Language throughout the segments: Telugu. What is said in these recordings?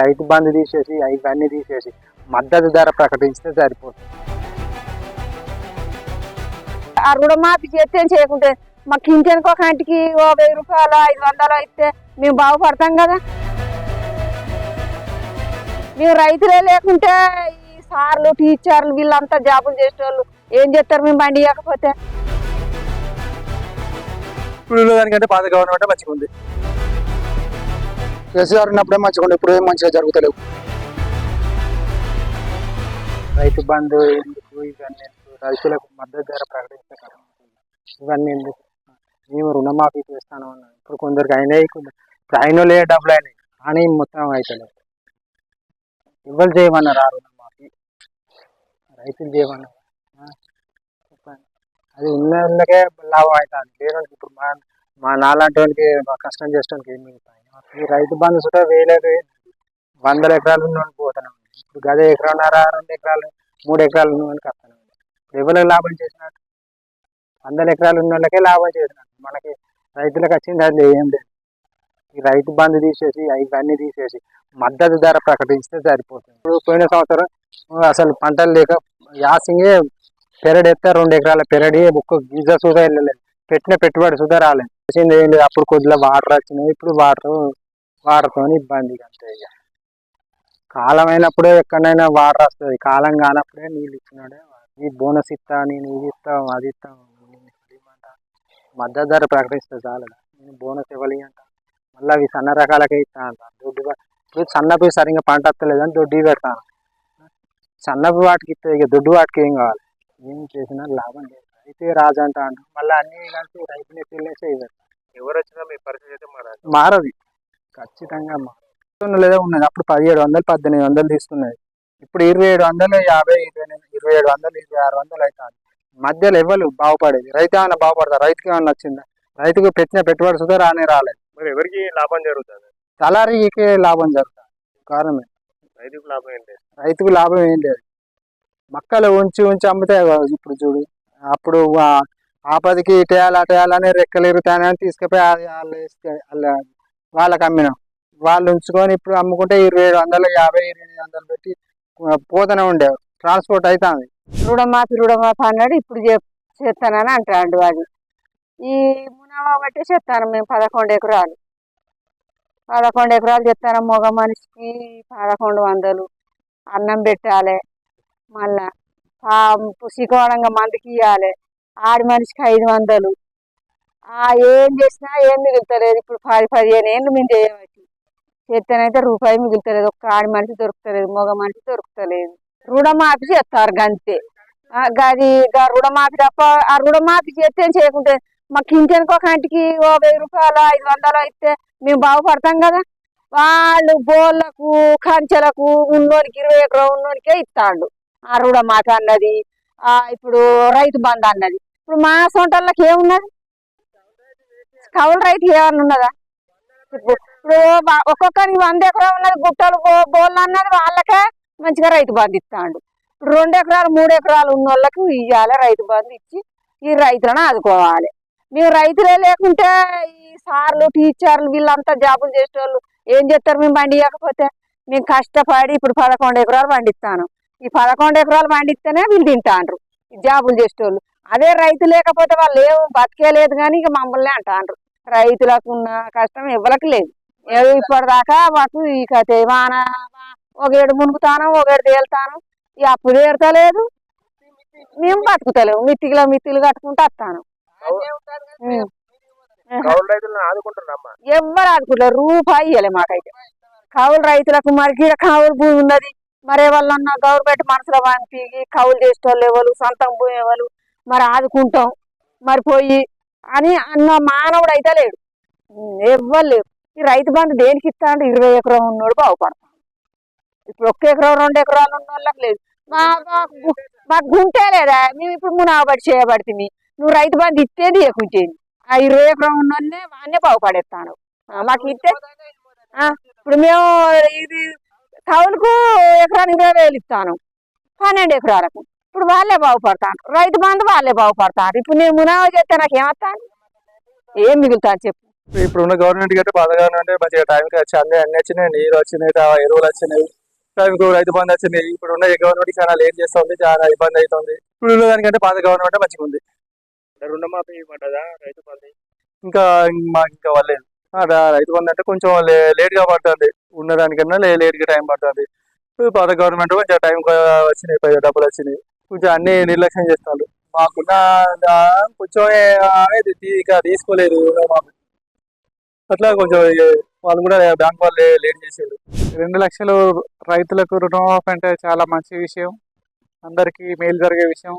రైతు బంధు తీసేసి ఇవన్నీ తీసేసి మద్దతు ధర ప్రకటిస్తే సరిపోతుంది. ఆ రుణమాఫీ చేస్తే చేయకుంటే మాకు ఇంటికి ఒక ఇంటికి ఓ వెయ్యి రూపాయలు ఐదు వందలు ఇస్తే మేము బాగుపడతాం కదా. మేము రైతులే లేకుంటే ఈ సార్లు టీచర్లు వీళ్ళంతా జాబులు చేసేవాళ్ళు ఏం చేస్తారు? మేము బండి ఇవ్వకపోతే ఇప్పుడు దానికంటే పాత గవర్నమెంట్ మంచిగా ఉంది కేసీఆర్ ఉన్నప్పుడే మంచిగా ఉండే ఇప్పుడు ఏం మంచిగా జరుగుతలేవు. రైతు బంధు ఎందుకు ఇవన్నీ రైతులకు మద్దతు ధర ప్రకటించగలం ఇవన్నీ ఎందుకు? మేము రుణమాఫీ చేస్తాను అన్నాను ఇప్పుడు కొందరికి అయినాయి కొందరు ఇప్పుడు అయిన లే డబ్బులు అయినాయి. కానీ మొత్తం అవుతలేదు ఎవరు చేయమన్నారు ఆ రుణమాఫీ? రైతులు చేయమన్నారు. చెప్పండి. అది ఉన్న వాళ్ళకే లాభం అవుతుంది. లేదంటే వాళ్ళకి ఇప్పుడు మా మా నాలాంటి వాళ్ళకి కష్టం చేసడానికి ఏం మిగులుతాయి? ఈ రైతు బంధు కూడా వేలకు వందల ఎకరాలు ఉన్న పోతున్నాం. ఇప్పుడు గదే ఎకరాన్నర రెండు ఎకరాలు మూడు ఎకరాలు ఉన్న వాళ్ళకి వస్తున్నాం. ఎవరికి లాభం చేసినట్టు వందల ఎకరాలు ఉన్న వాళ్ళకే లాభం చేసినట్టు మనకి రైతులకు వచ్చింది అది ఏం లేదు. ఈ రైతు బంధు తీసేసి ఇవన్నీ తీసేసి మద్దతు ధర ప్రకటిస్తే సరిపోతుంది. ఇప్పుడు పోయిన సంవత్సరం అసలు పంటలు లేక యాసింగే పెరడు ఎత్తే రెండు ఎకరాల పెరడి ఒక్క గిజ సుధా వెళ్ళలేదు. పెట్టిన పెట్టుబడి సుధా రాలేదు. చేసింది ఏం లేదు. అప్పుడు కొద్దిగా వాటర్ వచ్చినాయి ఇప్పుడు వాటర్ వాటర్తో ఇబ్బంది అంతే ఇక. కాలం అయినప్పుడే ఎక్కడైనా వాటర్ వస్తుంది. కాలం కానప్పుడే నీళ్ళు ఇచ్చినాడే ఈ బోనస్ ఇస్తా నేను ఇది ఇస్తాం అది ఇస్తాం. మద్దతు ధర ప్రకటిస్తే చాలు నేను బోనస్ ఇవ్వాలి అంట. మళ్ళీ అవి సన్న రకాలకే ఇస్తా అంట. దొడ్డు ఇప్పుడు సన్నపు సరిగ్గా పంట వస్తలేదని దొడ్డు పెడతాను సన్నపు వాటికి ఇస్తే ఇక దొడ్డు వాటికి ఏం కావాలి? ఏం చేసినా లాభం లేదు. అయితే రాజు అంట అంట. మళ్ళీ అన్ని కలిసి రైతులే పిల్లేసే ఇవ్వరు ఎవరు వచ్చినా మీ పరిస్థితి అయితే మారాలి మారది. ఖచ్చితంగా మారదు లేదా ఉన్నది. అప్పుడు పదిహేడు వందలు పద్దెనిమిది వందలు తీసుకున్నది. ఇప్పుడు ఇరవై ఏడు వందలు యాభై ఇరవై ఎనిమిది ఇరవై ఏడు వందలు ఇరవై ఆరు వందలు అవుతుంది. మధ్యలో ఎవరు బాగుపడేది? రైతు ఏమైనా బాగుపడతారు? రైతుకి ఏమైనా వచ్చిందా రైతుకు పెట్టిన పెట్టుబడి సుధా రానే రాలేదు. మరి ఎవరికి లాభం జరుగుతుంది? తలారీకే లాభం జరుగుతుంది. కారణమే రైతుకు లాభం ఏంటి రైతుకు లాభం ఏం లేదు. మక్కలు ఉంచి ఉంచి అమ్మితే ఇప్పుడు చూడు. అప్పుడు ఆపదికి ఇటేయాలి అటేయాలని రెక్కలు ఎరుగుతాయని తీసుకుపోయి వాళ్ళ- వాళ్ళకి అమ్మినాం. వాళ్ళు ఉంచుకొని ఇప్పుడు అమ్ముకుంటే ఇరవై ఏడు వందలు యాభై ఇరవై ఎనిమిది వందలు పెట్టి ఆ, పోతూనే ఉండేవి ట్రాన్స్పోర్ట్ అవుతుంది రుణమాఫీ రుణమాఫీ అన్నాడు ఇప్పుడు చెప్- చేస్తానని అంటాడు అది ఈ మునామా బట్టే చెప్తాను మేము పదకొండు ఎకరాలు. పదకొండు ఎకరాలు చెప్తాను మగ మనిషికి పదకొండు వందలు అన్నం పెట్టాలి మళ్ళా. పుసికోవడంగా మందికి ఇవ్వాలి ఆడి మనిషికి ఐదు వందలు. ఆ ఏం చేసినా ఏం మిగులుతలేదు. ఇప్పుడు పది పదిహేను ఏళ్ళు మేము చేయబట్టి చేస్తేనైతే రూపాయి మిగులుతలేదు. ఒక్క ఆడి మనిషి దొరుకుతలేదు మగ మనిషి దొరుకుతలేదు. రుణమాఫీ చేస్తారు గంతే. అది గది రుణమాఫీ తప్ప ఆ రుణమాఫీ చేస్తే ఏం చేయకుంటే మాకు ఇంటికి ఒక ఇంటికి ఓ వెయ్యి రూపాయలు ఐదు వందలు ఇస్తే మేము బాగుపడతాం కదా. వాళ్ళు బోళ్ళకు కంచెలకు ఉన్నోనికి ఇరవై ఎకరం ఉన్నోనికే ఇస్తాడు ఆ రుణమాఫీ అన్నది ఇప్పుడు రైతు బంధు అన్నది. ఇప్పుడు మా సొంటళ్ళకి ఏమున్నది? కౌలు రైతు ఏమన్నా ఉన్నదా? ఇప్పుడు ఒక్కొక్కరికి వంద ఎకరాలు ఉన్నది గుట్టలు బోళ్ళు అన్నది వాళ్ళకే మంచిగా రైతు బంధు ఇస్తాడు. రెండు ఎకరాలు మూడు ఎకరాలు ఉన్న వాళ్ళకి ఇవ్వాలి రైతు బంధు ఇచ్చి ఈ రైతులను ఆదుకోవాలి. మేము రైతులే లేకుంటే ఈ సార్లు టీచర్లు వీళ్ళంతా జాబులు చేసేవాళ్ళు ఏం చేస్తారు? మేము బండి ఇవ్వకపోతే మేము కష్టపడి ఇప్పుడు పదకొండు ఎకరాలు పండిస్తాను. ఈ పదకొండు ఎకరాలు పండిస్తేనే వీళ్ళు తింటాండ్రు. ఈ జాబులు చేసేవాళ్ళు అదే రైతు లేకపోతే వాళ్ళు ఏం బతికేలేదు కానీ ఇక మమ్మల్ని అంటాండ్రు. రైతులకు ఉన్న కష్టం ఎవరికి లేదు. ఇప్పటిదాకా మాకు ఈ కథ వాన ఒకేడు మునుగుతాను ఒకేడు తేలుతాను. ఈ అప్పు తీరతలేదు. మేము బతుకుతలేము. మిత్తిలో మిత్తిలు కట్టుకుంటూ వస్తాను. ఎవ్వరు ఆదుకుంటారు రూపాయి ఇవ్వలే మాకైతే. కౌలు రైతులకు మరి గీడ కౌలు భూమి ఉన్నది. మరి వాళ్ళన్న గవర్నమెంట్ మనసులో పంపి కౌలు చేసేటోళ్ళు ఎవరు సొంతం భూమి ఎవరు? మరి ఆదుకుంటాం. మరి పోయి అని అన్న మానవుడు అయితే లేడు. ఎవ్వరు లేవు ఈ రైతు బంధు దేనికి ఇస్తాడు? ఇరవై ఎకరం ఉన్నోడు బాగుపడతాడు. ఇప్పుడు ఒక్క ఎకరం రెండు ఎకరాలు ఉన్న వాళ్ళకి లేదు. మా మాకు మాకు గుంటే లేదా? మేము ఇప్పుడు మునాబడి చేయబడుతుంది నువ్వు రైతు బంధు ఇచ్చేది ఎక్కుంటేది ఆ ఇరవై ఎకరం ఉన్నోన్నే వాడినే బాగుపడేస్తాను మాకు ఇస్తే ఇప్పుడు మేము ఇది కౌలుకు ఎకరానికి ఇరవై వేలు ఇస్తాను. పన్నెండు ఎకరాలకు. ఇప్పుడు వాళ్ళే బాగుపడతాను రైతు బంధు వాళ్ళే బాగుపడతారు. ఇప్పుడు నేను మునావా చేస్తే నాకు ఏమవుతాను ఏం మిగులుతాను చెప్పు. ఇప్పుడు ఉన్న గవర్నమెంట్ కంటే పాత గవర్నమెంట్ మంచిగా టైంకి వచ్చి అన్ని అన్ని వచ్చినాయి. నీరు వచ్చినాయి ఎరువులు వచ్చినాయి. టైంకు రైతు బంధు వచ్చినాయి ఇప్పుడు ఉన్న ఈ గవర్నమెంట్ చాలా లేట్ చేస్తుంది? చాలా ఇబ్బంది అవుతుంది. ఇప్పుడు ఉన్న దానికంటే పాత గవర్నమెంట్ మంచిగా ఉంది. అంటే రుణమాఫీ రైతు బంధు? ఇంకా మాకు ఇంకా వాళ్ళేది రైతు బంధు అంటే కొంచెం లే- లేట్గా పడుతుంది. ఉన్న దానికన్నా లే- లేట్గా టైం పడుతుంది. పాత గవర్నమెంట్ కొంచెం టైం వచ్చినాయి. పైగా డబ్బులు వచ్చినాయి. కొంచెం అన్ని నిర్లక్ష్యం చేస్తారు మాకున్న కొంచెం ఇక తీసుకోలేదు. మాకు అట్లా కొంచెం వాళ్ళు కూడా బ్యాంక్ వాళ్ళు లేట్ చేసారు రెండు లక్షలు రైతులకు రుణమాఫీ అంటే చాలా మంచి విషయం. అందరికీ మేలు జరిగే విషయం.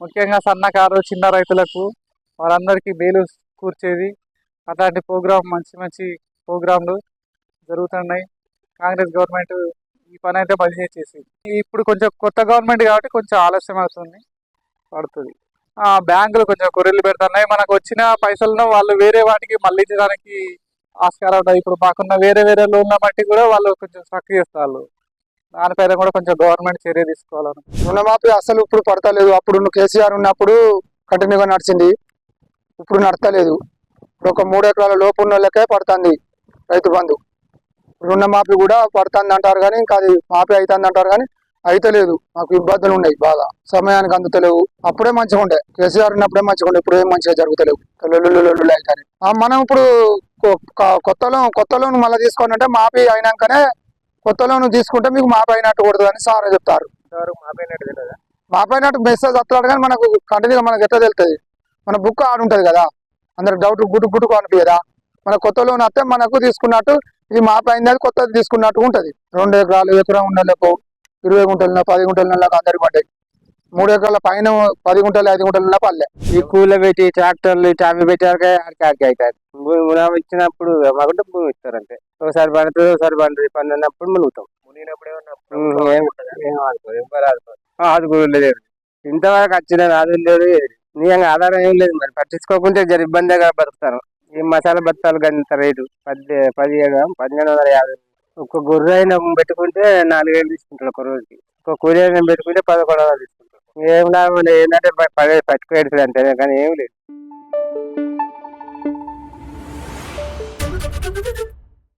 ముఖ్యంగా సన్నకారు చిన్న రైతులకు వాళ్ళందరికీ మేలు కూర్చేది. అట్లాంటి ప్రోగ్రాం మంచి మంచి ప్రోగ్రాంలు జరుగుతున్నాయి. కాంగ్రెస్ గవర్నమెంట్ ఈ పని అయితే మంచిగా చేసేసి. ఇప్పుడు కొంచెం కొత్త గవర్నమెంట్ కాబట్టి కొంచెం ఆలస్యం అవుతుంది పడుతుంది. బ్యాంకులు కొంచెం కొర్రెలు పెడుతున్నాయి. మనకు వచ్చిన పైసలను వాళ్ళు వేరే వాటికి మళ్ళించడానికి ఆస్కారం ఉంటుంది. ఇప్పుడు మాకున్న వేరే వేరే లోన్ల బట్టి కూడా వాళ్ళు కొంచెం సక్రియ చేస్తారు. దానిపైన కూడా కొంచెం గవర్నమెంట్ చర్య తీసుకోవాలని రుణమాఫీ అసలు ఇప్పుడు పడతలేదు. అప్పుడు నువ్వు కేసీఆర్ ఉన్నప్పుడు కంటిన్యూగా నడిచింది. ఇప్పుడు నడతలేదు. ఇప్పుడు ఒక మూడు ఎకరాల లోపు ఉన్న వాళ్ళకే పడుతుంది రైతు బంధు. రుణమాఫీ కూడా పడుతుంది అంటారు కానీ ఇంకా అది మాఫీ అవుతుంది అంటారు కానీ అయితలేదు. మాకు ఇబ్బందులు ఉన్నాయి బాగా సమయానికి అందుతలేవు. అప్పుడే మంచిగా ఉండే. కేసీఆర్ ఉన్నప్పుడే మంచిగా ఉండే. ఇప్పుడు ఏం మంచిగా జరుగుతలేవు. లొల్లులు అవుతాయి ఆ, మనం ఇప్పుడు కొత్త లోన్ కొత్త లోన్ మళ్ళీ తీసుకోవాలంటే మాఫీ అయినాకనే కొత్త లోన్ తీసుకుంటే మీకు మాఫీ అయినట్టు కొడుతుంది అని సార్ చెప్తారు. మాఫీ అయినట్టు మెసేజ్ వస్తాడు కానీ మనకు కంటిన్యూగా మనకు ఎట్లా తెలుస్తుంది మన బుక్ ఆడు ఉంటుంది కదా. అందరికి డౌట్ గుడ్డు గుడ్డుకు అనిపించదా మన కొత్త లోన్ వస్తే మనకు తీసుకున్నట్టు ఇది మాపై అయింది అది కొత్తది తీసుకున్నట్టు ఉంటుంది. రెండు ఎకరాలు ఎకరం ఉండలేకు ఇరవై గుంటల పది గుంటల నెలకు అందరికి పడ్డాయి. మూడు ఎకరాల పైన పది గుంటలు ఐదు గుంటల పల్లె ఈ కూల పెట్టి ట్రాక్టర్లు పెట్టాక ఆడికి అవుతారు భూమి మునామా ఇచ్చినప్పుడు మాకుంటే భూమి ఇస్తారంటే ఒకసారి పండుతుంది ఒకసారి పండుతుంది. పండినప్పుడు మునుగుతాం. మునిగినప్పుడు ఏమన్నా ఉమ్, ప్రభుత్వం ఏం- ఆదుకుంటుందా? ఏం ఆదుకోరు ఎవరు ఆదుకోరు ఆదుకోరు లేదు. ఇంతవరకు వచ్చిన ఆదులు లేదు. నిజంగా ఆధారం ఏం లేదు మరి. పట్టించుకోకుంటే జర ఇబ్బందిగా బతుకుతాను ఈ మసాలా బత్తాలు గంత రేటు. పది పదిహేడు పదిహేను వందల యాభై. ఒక్క గొర్రె అయినా పెట్టుకుంటే నాలుగు వేలు తీసుకుంటారు ఒక రోజుకి. ఒక కూలి అయినా పెట్టుకుంటే పదకొండు వందలు తీసుకుంటారు ఏం లాభం లేదు. ఏంటంటే పది పట్టుకోడు అంతే కానీ ఏం లేదు.